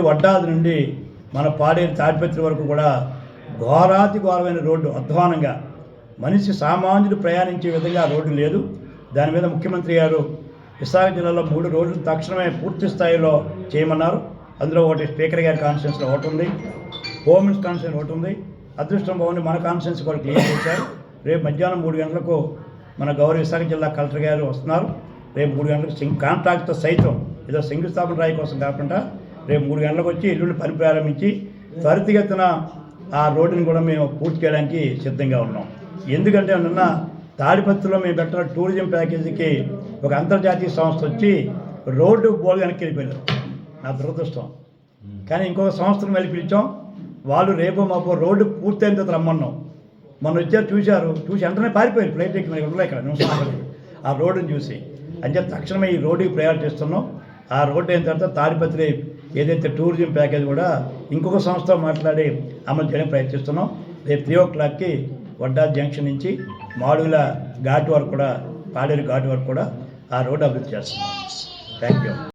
వడ్డాది నుండి మన పాడేరు తాడిపత్రి వరకు కూడా ఘోరాతి ఘోరమైన రోడ్డు అధ్వానంగా. మనిషి సామాన్యుడు ప్రయాణించే విధంగా రోడ్డు లేదు. దాని మీద ముఖ్యమంత్రి గారు విశాఖ జిల్లాలో మూడు రోడ్లు తక్షణమే పూర్తి స్థాయిలో చేయమన్నారు. అందులో ఒకటి స్పీకర్ గారి కాన్ఫరెన్స్లో ఒకటి ఉంది. హోమ్ మినిస్టర్ కాన్ఫరెన్స్ ఒకటి ఉంది. అదృష్టం బాగుంది. మన కాన్ఫరెన్స్ కూడా క్లియర్ చేశారు. రేపు మధ్యాహ్నం మూడు గంటలకు మన గౌరవ విశాఖ జిల్లా కలెక్టర్ గారు వస్తున్నారు. రేపు మూడు గంటలకు సింగ్ కాంట్రాక్ట్తో సైతం ఏదో శంకుస్థాపన రాయి కోసం కాకుండా రేపు మూడు గంటలకు వచ్చి ఎల్లుండి పని ప్రారంభించి త్వరితగతిన ఆ రోడ్డుని కూడా మేము పూర్తి చేయడానికి సిద్ధంగా ఉన్నాం. ఎందుకంటే నిన్న తాడిపత్రిలో మేము పెట్టిన టూరిజం ప్యాకేజీకి ఒక అంతర్జాతీయ సంస్థ వచ్చి రోడ్డు బోల్ వెనక్కి వెళ్ళిపోయారు నా దురదృష్టం. కానీ ఇంకొక సంస్థను వెళ్ళి పిలిచాం. వాళ్ళు రేపు మాకు రోడ్డు పూర్తయిన తర్వాత రమ్మన్నాం. మొన్న వచ్చారు చూశారు. చూసి వెంటనే పారిపోయారు. ఫ్లైట్ ఎక్కి ఉండలే ఇక్కడ. నిమిషం ఆ రోడ్డుని చూసి. అంటే తక్షణమే ఈ రోడ్డుకి ప్రయాణం చేస్తున్నాం ఆ రోడ్డు అయిన తర్వాత తాడిపత్రి ఏదైతే టూరిజం ప్యాకేజ్ కూడా ఇంకొక సంస్థ మాట్లాడి అమలు చేయడానికి ప్రయత్నిస్తున్నాం. రేపు త్రీ ఓ క్లాక్కి వడ్డా జంక్షన్ నుంచి మాడుగుల ఘాట్ వరకు కూడా పాడేరు ఘాట్ వరకు కూడా ఆ రోడ్డు అభివృద్ధి చేస్తున్నాం. Thank you